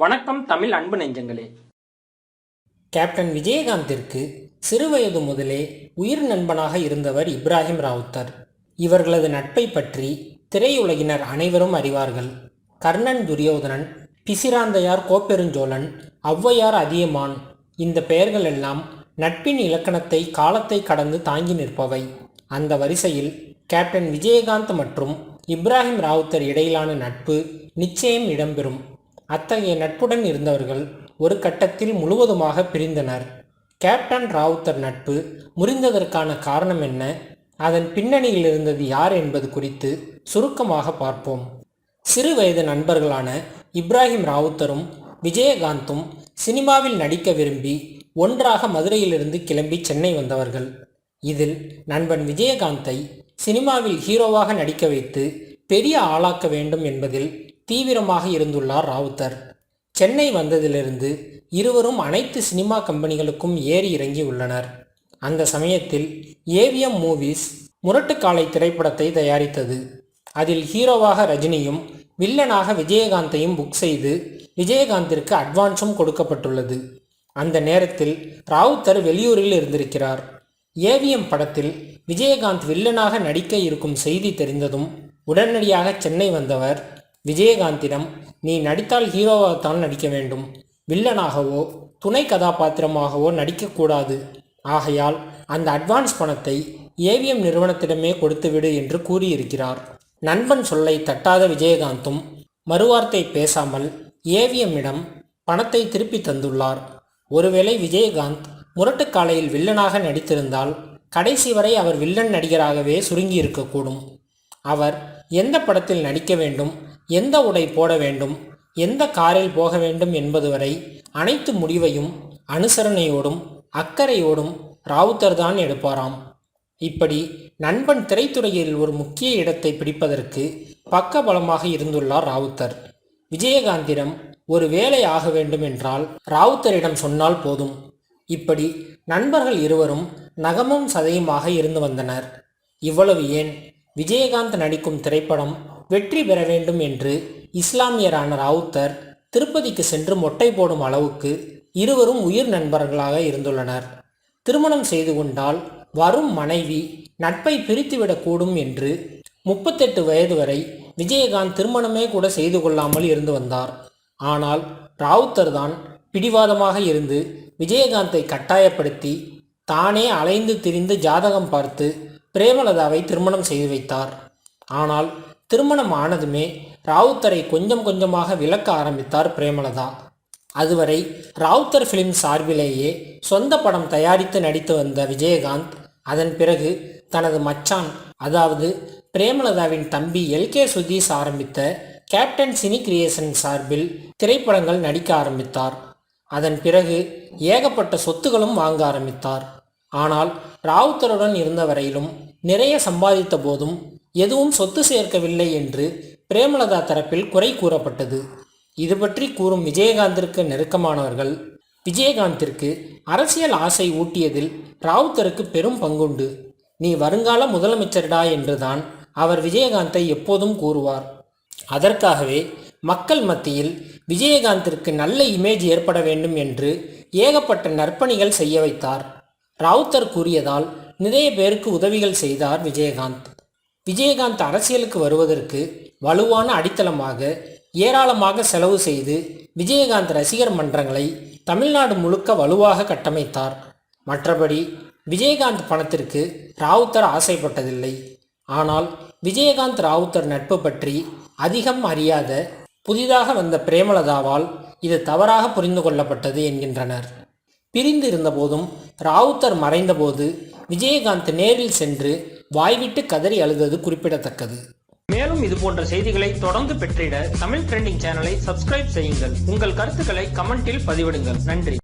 வணக்கம் தமிழ் அன்பு நெஞ்சங்களே. கேப்டன் விஜயகாந்திற்கு சிறுவயது முதலே உயிர் நண்பனாக இருந்தவர் இப்ராஹிம் ராவுத்தர். இவர்களது நட்பை பற்றி திரையுலகினர் அனைவரும் அறிவார்கள். கர்ணன் துரியோதனன் பிசிராந்தையார் கோப்பெருஞ்சோழன் ஔவையார் அதியமான் இந்த பெயர்கள் எல்லாம் நட்பின் இலக்கணத்தை காலத்தை கடந்து தாங்கி நிற்பவை. அந்த வரிசையில் கேப்டன் விஜயகாந்த் மற்றும் இப்ராஹிம் ராவுத்தர் இடையிலான நட்பு நிச்சயம் இடம்பெறும். அத்தகைய நட்புடன் இருந்தவர்கள் ஒரு கட்டத்தில் முழுவதுமாக பிரிந்தனர். கேப்டன் ராவுத்தர் நட்பு முறிந்ததற்கான காரணம் என்ன? அதன் பின்னணியில் இருந்தது யார் என்பது குறித்து சுருக்கமாக பார்ப்போம். சிறு வயது நண்பர்களான இப்ராஹிம் ராவுத்தரும் விஜயகாந்தும் சினிமாவில் நடிக்க விரும்பி ஒன்றாக மதுரையிலிருந்து கிளம்பி சென்னை வந்தவர்கள். இதில் நண்பன் விஜயகாந்தை சினிமாவில் ஹீரோவாக நடிக்க வைத்து பெரிய ஆளாக்க வேண்டும் என்பதில் தீவிரமாக இருந்துள்ளார் ராவுத்தர். சென்னை வந்ததிலிருந்து இருவரும் அனைத்து சினிமா கம்பெனிகளுக்கும் ஏறி இறங்கி உள்ளனர். அந்த சமயத்தில் ஏவிஎம் மூவிஸ் முரட்டுக்காலை திரைப்படத்தை தயாரித்தது. அதில் ஹீரோவாக ரஜினியும் வில்லனாக விஜயகாந்தையும் புக் செய்து விஜயகாந்திற்கு அட்வான்ஸும் கொடுக்கப்பட்டுள்ளது. அந்த நேரத்தில் ராவுத்தர் வெளியூரில் இருந்திருக்கிறார். ஏவிஎம் படத்தில் விஜயகாந்த் வில்லனாக நடிக்க இருக்கும் செய்தி தெரிந்ததும் உடனடியாக சென்னை வந்தவர் விஜயகாந்திடம் நீ நடித்தால் ஹீரோவாகத்தான் நடிக்க வேண்டும். வில்லனாகவோ துணை கதாபாத்திரமாகவோ நடிக்கக்கூடாது. ஆகையால் அந்த அட்வான்ஸ் பணத்தை ஏவிஎம் நிறுவனத்திடமே கொடுத்துவிடு என்று கூறியிருக்கிறார். நண்பன் சொல்லை தட்டாத விஜயகாந்தும் மறுவார்த்தை பேசாமல் ஏவிஎம்மிடம் பணத்தை திருப்பி தந்துள்ளார். ஒருவேளை விஜயகாந்த் முரட்டுக்காலையில் வில்லனாக நடித்திருந்தால் கடைசி வரை அவர் வில்லன் நடிகராகவே சுருங்கி இருக்கக்கூடும் அவர் எந்த படத்தில் நடிக்க வேண்டும் எந்த உடை போட வேண்டும்? எந்த காரில் போக வேண்டும் என்பது வரை அனைத்து முடிவையும் அனுசரணையோடும் அக்கறையோடும் ராவுத்தர் தான் எடுப்பாராம். இப்படி நண்பன் திரைத்துறையில் ஒரு முக்கிய இடத்தை பிடிப்பதற்கு பக்க பலமாக இருந்துள்ளார் ராவுத்தர். விஜயகாந்திடம் ஒரு வேலை ஆக வேண்டும் என்றால் ராவுத்தரிடம் சொன்னால் போதும். இப்படி நண்பர்கள் இருவரும் நகமும் சதையுமாக இருந்து வந்தனர். இவ்வளவு ஏன்? விஜயகாந்த் நடிக்கும் திரைப்படம் வெற்றி பெற வேண்டும் என்று இஸ்லாமியரான ராவுத்தர் திருப்பதிக்கு சென்று மொட்டை போடும் அளவுக்கு இருவரும் உயிர் நண்பர்களாக இருந்துள்ளனர். திருமணம் செய்து கொண்டால் வரும் மனைவி நட்பை பிரித்துவிடக்கூடும் என்று முப்பத்தெட்டு வயது வரை விஜயகாந்த் திருமணமே கூட செய்து கொள்ளாமல் இருந்து வந்தார். ஆனால் ராவுத்தர் தான் பிடிவாதமாக இருந்து விஜயகாந்தை கட்டாயப்படுத்தி தானே அலைந்து திரிந்து ஜாதகம் பார்த்து பிரேமலதாவை திருமணம் செய்து வைத்தார். ஆனால் திருமணம் ஆனதுமே ராவுத்தரை கொஞ்சம் கொஞ்சமாக விலக்க ஆரம்பித்தார் பிரேமலதா. அதுவரை ராவுத்தர் ஃபிலிம் சார்பிலேயே சொந்த படம் தயாரித்து நடித்து வந்த விஜயகாந்த் அதன் பிறகு தனது மச்சான் அதாவது பிரேமலதாவின் தம்பி எல்கே சுதீஷ் ஆரம்பித்த கேப்டன் சினி கிரியேஷன் சார்பில் திரைப்படங்கள் நடிக்க ஆரம்பித்தார். அதன் பிறகு ஏகப்பட்ட சொத்துகளும் வாங்க ஆரம்பித்தார். ஆனால் ராவுத்தருடன் இருந்த வரையிலும் நிறைய சம்பாதித்த போதும் எதுவும் சொத்து சேர்க்கவில்லை என்று பிரேமலதா தரப்பில் குறை கூறப்பட்டது. இது பற்றி கூறும் விஜயகாந்திற்கு நெருக்கமானவர்கள் விஜயகாந்திற்கு அரசியல் ஆசை ஊட்டியதில் ராவுத்தருக்கு பெரும் பங்குண்டு. நீ வருங்கால முதலமைச்சர்டா என்றுதான் அவர் விஜயகாந்தை எப்போதும் கூறுவார். அதற்காகவே மக்கள் மத்தியில் விஜயகாந்திற்கு நல்ல இமேஜ் ஏற்பட வேண்டும் என்று ஏகப்பட்ட நற்பணிகள் செய்ய வைத்தார். ராவுத்தர் கூறியதால் நிறைய பேருக்கு உதவிகள் செய்தார் விஜயகாந்த். விஜயகாந்த் அரசியலுக்கு வருவதற்கு வலுவான அடித்தளமாக ஏராளமாக செலவு செய்து விஜயகாந்த் ரசிகர் மன்றங்களை தமிழ்நாடு முழுக்க வலுவாக கட்டமைத்தார். மற்றபடி விஜயகாந்த் பணத்திற்கு ராவுத்தர் ஆசைப்பட்டதில்லை. ஆனால் விஜயகாந்த் ராவுத்தர் நட்பு பற்றி அதிகம் அறியாத புதிதாக வந்த பிரேமலதாவால் இது தவறாக புரிந்து கொள்ளப்பட்டது என்கின்றனர். பிரிந்து இருந்தபோதும் ராவுத்தர் மறைந்தபோது விஜயகாந்த் நேரில் சென்று வாய்விட்டு கதறி அழுதது குறிப்பிடத்தக்கது. மேலும் இது போன்ற செய்திகளை தொடர்ந்து பெற்றிட தமிழ் ட்ரெண்டிங் சேனலை சப்ஸ்கிரைப் செய்யுங்கள். உங்கள் கருத்துக்களை கமெண்டில் பதிவிடுங்கள். நன்றி.